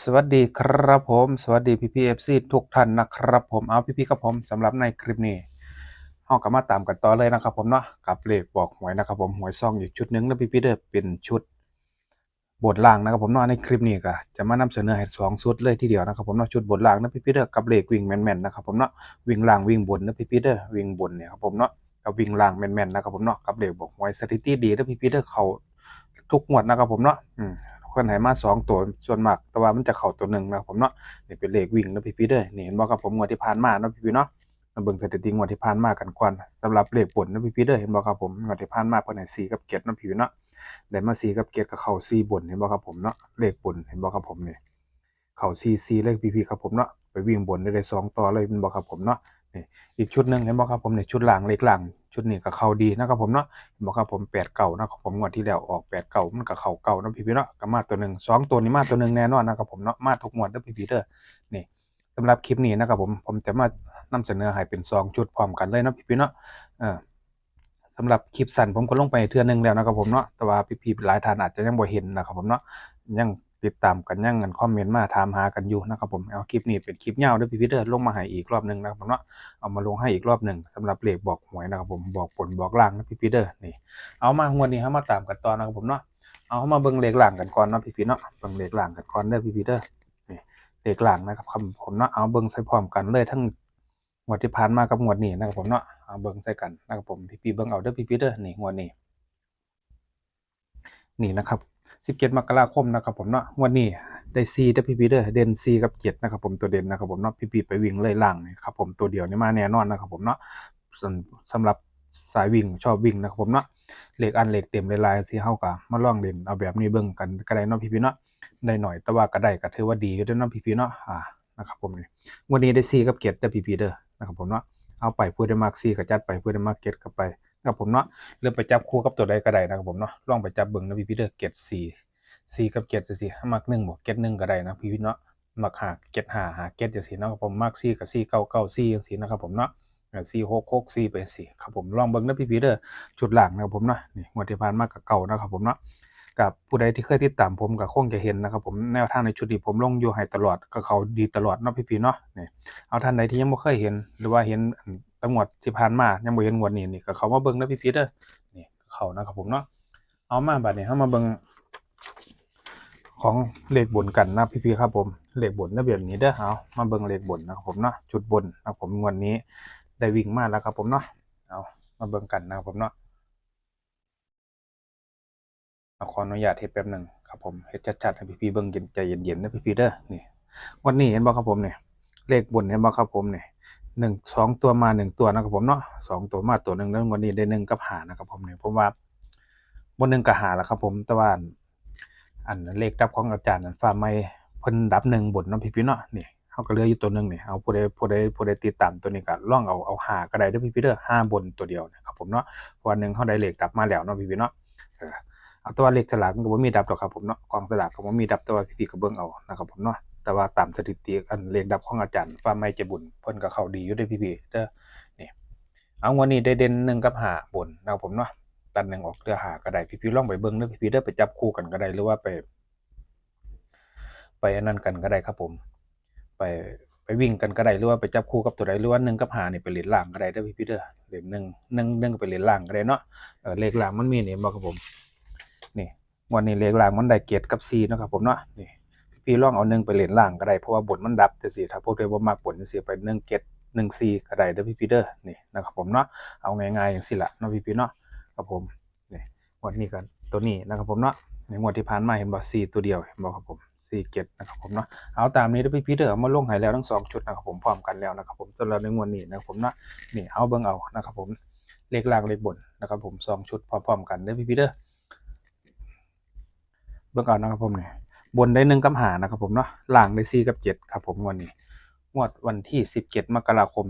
สวัสดีครับผม สวัสดีพี่พีเอฟซีทุกท่านนะครับผมเอาพี่พี่ครับผมสำหรับในคลิปนี้เฮาก็มาตามกันต่อเลยนะครับผมเนาะกับเลขบอกหวยนะครับผมหวยซองอีกชุดหนึงนะพี่พี่เด้อเป็นชุดบทล่างนะครับผมเนาะในคลิปนี้ก็จะมานำเสนอให้สองชุดเลยทีเดียวนะครับผมเนาะชุดบทล่างนะพี่พี่เด้อกับเลขวิ่งแม่นๆนะครับผมเนาะวิ่งล่างวิ่งบนนะพี่พี่เด้อวิ่งบนเนี่ยครับผมเนาะกับวิ่งล่างแม่นๆนะครับผมเนาะกับเลขบอกหวยสถิติดีนะพี่พี่เด้อเขาทุกงวดนะครับผมเนาะ อืมเพิ่นให้มาสองตัวส่วนมาก แต่ว่ามันจะเข้าตัวหนึ่งนะผมเนาะนี่เป็นเลขวิ่งนะพี่ๆเด้อนี่เห็นบ่ครับผมงวดที่ผ่านมาเนาะพี่ๆเนาะมาเบิ่งสถิติงวดที่ผ่านมากันก่อนสำหรับเลขบนเนาะพี่เด้อเห็นบ่ครับผมงวดที่ผ่านมาเพิ่นให้4กับ7เนะพี่ๆเนาะได้มา4กับ7ก็เข้า4บนเห็นบ่ครับผมเนาะเลขบนเห็นบ่ครับผมนี่เข้า4 4เลขพี่ๆครับผมเนาะไปวิ่งบนได้สองต่อเลยเห็นบ่ครับผมเนาะ อีกชุดหนึ่งเห็นบ่ครับผมเนี่ยชุดหล่างเลขล่างชุดนี้ก็เข้าดีนะครับผมเนาะบอกครับผมแปดเก่านะครับผมงวดที่แล้วออกแปดเก่ามันก็เข่าเก่านะพี่พี่เนาะก็มาตัวหนึ่งสองตัวนี้มาตัวหนึ่งแน่นอนนะครับผมเนาะมาทุกงวดนะพี่พี่เด้อนี่สำหรับคลิปนี้นะครับผมผมจะมานำเสนอให้เป็นสองชุดพร้อมกันเลยนะพี่พี่เนาะเออสำหรับคลิปสั้นผมก็ลงไปเทื่อหนึงแล้วนะครับผมเนาะแต่ว่าพี่พี่หลายท่านอาจจะยังบ่เห็นนะครับผมเนาะยัง ติดตามกันยังกันคอมเมนต์มาถามหากันอยู่นะครับผมเอาคลิปนี้เป็นคลิปยาวด้อพี่พี่เด้อลงมาให้อีกรอบหนึ่งนะครับผมเนาะเอามาลงให้อีกรอบหนึ่งสำหรับเลขบอกหวยนะครับผมบอกผลบอกล่างนะพี่พีเดอร์นี่เอามางวดนี้เฮามาตามกันต่อนะครับผมเนาะเอามาเบิ่งเลขล่างกันก่อนเนาะพี่พีเนาะเบิ่งเลขล่างกันก่อนเด้อพี่พีเดอร์นี่เลขล่างนะครับคำผมเนาะเอาเบิ่งใส่พร้อมกันเลยทั้งงวดที่ผ่านมากับงวดนี้นะครับผมเนาะเอาเบิ่งใส่กันนะครับผมพี่พีเบิ่งเอาเด้อพี่พีเดอร์นี่งวดนี้นี่นะครับ 17มกราคมนะครับผมเนาะวดนี้ได้4เด้อพี่พีเด้อเด่น4กับ7นะครับผมตัวเด่นนะครับผมเนาะพี่พีไปวิ่งเลยล่างครับผมตัวเดียวนี่มาแน่นอนนะครับผมเนาะสำหรับสายวิ่งชอบวิ่งนะครับผมเนาะเหลขอันเหลขเต็มลายๆสิเฮาก็มาลองเล่นเอาแบบนี้เบิ่งกันก็ได้เนาะพี่พีเนาะได้หน่อยแต่ว่าก็ได้ก็ถือว่าดีอยู่เด้เนาะพี่พีเนาะอ่านะครับผมนี่วดนี้ได้4กับ7เด้อพี่พีเด้อนะครับผมเนาะเอาไปผู้ใดมัก4ก็จัดไปผู้ใดมัก7ก็ไป นะครับผมเนาะเลือกไปจับคู่กับตัวใดก็ได้นะครับผมเนาะลองไปจับเบิ่งนะพี่พี่เด้อเกตสี่สี่กับเกตสี่ห้ามักหนึ่งบวกเกตหนึ่งก็ได้นะพี่พี่เนาะมักหาเกตหาหาเกตจังซี่เนาะครับผมมักสี่กับสี่เก้าเก้าสี่จังซี่นะครับผมเนาะสี่หกหกสี่ไปสี่ครับผมลองเบิ่งนะพี่พี่เด้อชุดหลังนะครับผมเนาะนี่งวดที่ผ่านมากกับเก่านะครับผมเนาะกับผู้ใดที่เคยติดตามผมก็คงจะเห็นนะครับผมแนวทางในชุดนี้ผมลงอยู่ให้ตลอดก็เขาดีตลอดเนาะพี่พีเนาะนี่เอาท่านใดที่ยังบ่เคยเห็น หรือว่าเห็น อันตั้งงวดที่ผ่านมายังบ่เห็นงวดนี้นี่ก็เขามาเบิ่งนะพี่พีเด้อนี่เขานะครับผมเนาะเอามาบัดนี้เฮามาเบิ่งของเลขบนกันนะพี่ๆครับผมเลขบนนะแบบนี้เด้อเอามาเบิ่งเลขบนนะครับผมเนาะจุดบนนะครับผมงวดนี้ได้วิ่งมาแล้วครับผมเนาะเอามาเบิ่งกันนะครับผมเนาะขออนุญาตเฮ็ดแป๊บหนึ่งครับผมเฮ็ดชัดๆให้พี่ๆเบิ่งเย็นใจเย็นๆนะพี่ๆเด้อนี่วดนี้เห็นบ่ครับผมเนี่ยเลขบนเห็นบ่ครับผมเนี่ย หนึ่งสองตัวมาหนึ่งตัวนะครับผมเนาะสองตัวมาตัวหนึ่งแล้วงวดนี้ได้หนึ่งกับหานะครับผมเนี่ยผมว่าบนหนึ่งก็หาแล้วครับผมแต่ว่าอันอันเลขดับของอาจารย์นั้นฟ้าไม่เพิ่นดับหนึ่งบนเนาะพี่พี่เนาะนี่เฮาก็เลืออยู่ตัวหนึ่งนี่เอาผู้ใดผู้ใดผู้ใดติดตามตัวนี้ก็ลองเอาเอาหาก็ได้ด้อพี่พี่เด้อห้าบนตัวเดียวนะครับผมเนาะว่าหนึ่งเฮาได้เลขดับมาแล้วเนาะพี่พี่เนาะเอาตัวเลขฉลากมันก็บ่มีดับหรอกครับผมเนาะกองสลากก็บ่มีดับต่ว่พี่ก็เบิ่งเอานะครับผมเนาะ แต่ว่าตามสถิติอันเลขดับของอาจารย์ฟ้าไม่ใจบุญเพิ่นก็เข้าดีอยู่เด้พี่พี่เด้อนี่เอาวดนี้ได้เด่นหนึ่งกับหาบนนะครับผมเนาะตัดหนึ่งออกเรือหาก็ได้พี่พี่ลองไปเบิ่งเด้อพี่พี่เด้อไปจับคู่กันก็ได้หรือว่าไป ไปอันนั้นกันก็ได้ครับผม ไปไปวิ่งกันก็ได้หรือว่าไปจับคู่กับตัวใดหรือว่าหนึ่งกับหาเนี่ยไปเล่นล่างก็ได้เด้อพี่พี่เด้อเล่นหนึ่งหนึ่งหนึ่งไปเล่นล่างก็ได้เนาะเออเลขล่างมันมีนี่บ่ครับผม นี่วันนี้เลขล่างมันได้เกตกับซีนะครับผมเนาะนี่ พี่ลองเอาหนึ่งไปเล่นล่างก็ได้เพราะว่าบนมันดับจังซี่ถ้าพวกใดบ่มักบนจังซี่ไปหนึ่งเกตหนึ่งซีก็ได้เด้อพี่พีเด้อนี่นะครับผมเนาะเอาง่ายๆจังซี่ล่ะเนาะพี่พีเนาะครับผมนี่งวดนี้กันตัวนี้นะครับผมเนาะในงวดที่ผ่านมาเห็นบ่สี่ตัวเดียวเห็นบ่ครับผมสี่เจ็ดนะครับผมเนาะเอาตามนี้เด้อพี่พีเดอเอามาลงให้แล้วทั้งสองชุดนะครับผมพร้อมกันแล้วนะครับผมสำหรับในงวดนี้นะครับผมเนาะนี่เอาเบิ่งเอานะครับผมเลขล่างเลขบนนะครับผมสองชุดพร้อมๆกันเด้อพี่พีเด้อเบิ่งเอานะครับผมเนี่ย บนได้หนึ่งกับหานะครับผมเนาะล่างได้สี่กับเจ็ดครับผมวดนี้งวดวันที่ 17 มกราคม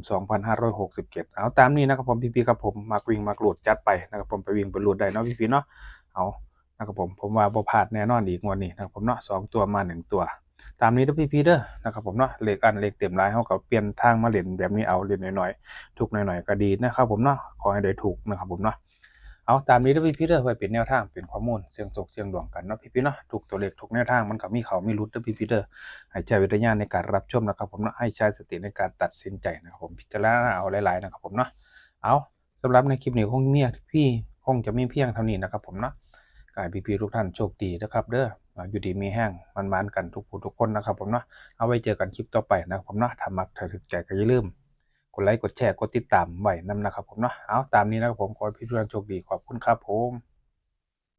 2567 เอาตามนี้นะครับผมพี่ๆครับผมมากวิ่งมากรูดจัดไปนะครับผมไปวิ่งไปรูดได้เนาะพี่ๆเนาะเอานะครับผมผมว่าบ่พลาดแน่นอนอีกงวดนี้นะครับผมเนาะสองตัวมาหนึ่งตัว ตามนี้เด้อพี่ๆเด้อนะครับผมเนาะเลขอันเลขเต็มหลายเฮาก็เปลี่ยนทางมาเล่นแบบนี้เอาเล่นหน่อยๆถูกหน่อยๆก็ดีนะครับผมเนาะขอให้ได้ถูกนะครับผมเนาะ เอาตามนี้เด้อพี่พี่เด้อไว้เป็นแนวทางเป็นข้อมูลเสียงตกเสียงดวงกันเนาะพี่พี่เนาะทุกตัวเลขทุกแนวทางมันก็มีเขามีรุดเด้อพี่พี่เด้อให้ใช้วิจารณญาในการรับชมนะครับผมเนาะให้ใช้สติในการตัดสินใจนะครับผมพิจารณาเอาหลายๆนะครับผมเนาะเอาสำหรับในคลิปนี้คงเมียพี่คงจะมีเพียงเท่านี้นะครับผมเนาะกายพี่พี่ทุกท่านโชคดีนะครับเด้ออยู่ดีมีแห้งมันๆกันทุกผู้ทุกคนนะครับผมเนาะเอาไว้เจอกันคลิปต่อไปนะครับผมเนาะถ้ามักถ้าถึกใจก็อย่าลืม กดไลค์กดแชร์กดติดตามไว้นำนะครับผมเนาะเอาตามนี้นะครับผมขอให้พี่ทุกท่านโชคดีขอบคุณครับผม